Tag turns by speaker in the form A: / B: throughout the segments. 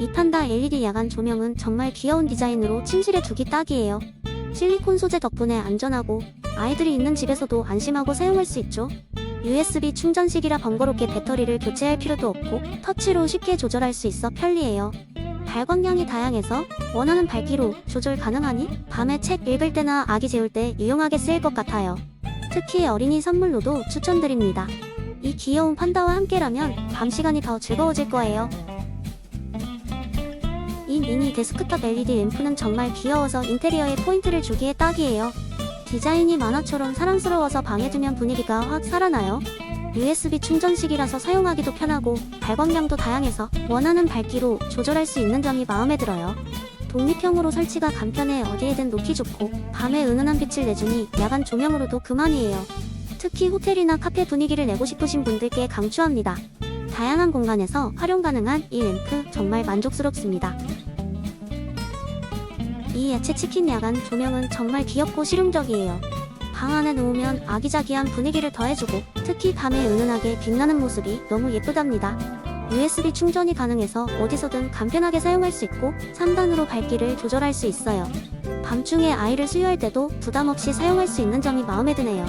A: 이 판다 LED 야간 조명은 정말 귀여운 디자인으로 침실에 두기 딱이에요. 실리콘 소재 덕분에 안전하고 아이들이 있는 집에서도 안심하고 사용할 수 있죠. USB 충전식이라 번거롭게 배터리를 교체할 필요도 없고 터치로 쉽게 조절할 수 있어 편리해요. 발광량이 다양해서 원하는 밝기로 조절 가능하니 밤에 책 읽을 때나 아기 재울 때 유용하게 쓰일 것 같아요. 특히 어린이 선물로도 추천드립니다. 이 귀여운 판다와 함께라면 밤 시간이 더 즐거워질 거예요. 이 미니 데스크탑 LED 램프는 정말 귀여워서 인테리어에 포인트를 주기에 딱이에요. 디자인이 만화처럼 사랑스러워서 방에 두면 분위기가 확 살아나요. USB 충전식이라서 사용하기도 편하고 발광량도 다양해서 원하는 밝기로 조절할 수 있는 점이 마음에 들어요. 독립형으로 설치가 간편해 어디에든 놓기 좋고 밤에 은은한 빛을 내주니 야간 조명으로도 그만이에요. 특히 호텔이나 카페 분위기를 내고 싶으신 분들께 강추합니다. 다양한 공간에서 활용 가능한 이 램프 정말 만족스럽습니다. 이 야채 치킨 야간 조명은 정말 귀엽고 실용적이에요. 방 안에 놓으면 아기자기한 분위기를 더해주고 특히 밤에 은은하게 빛나는 모습이 너무 예쁘답니다. USB 충전이 가능해서 어디서든 간편하게 사용할 수 있고 3단으로 밝기를 조절할 수 있어요. 밤중에 아이를 수유할 때도 부담 없이 사용할 수 있는 점이 마음에 드네요.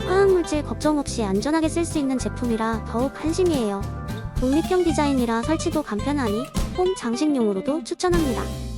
A: 화학물질 걱정 없이 안전하게 쓸 수 있는 제품이라 더욱 안심이에요. 독립형 디자인이라 설치도 간편하니 홈 장식용으로도 추천합니다.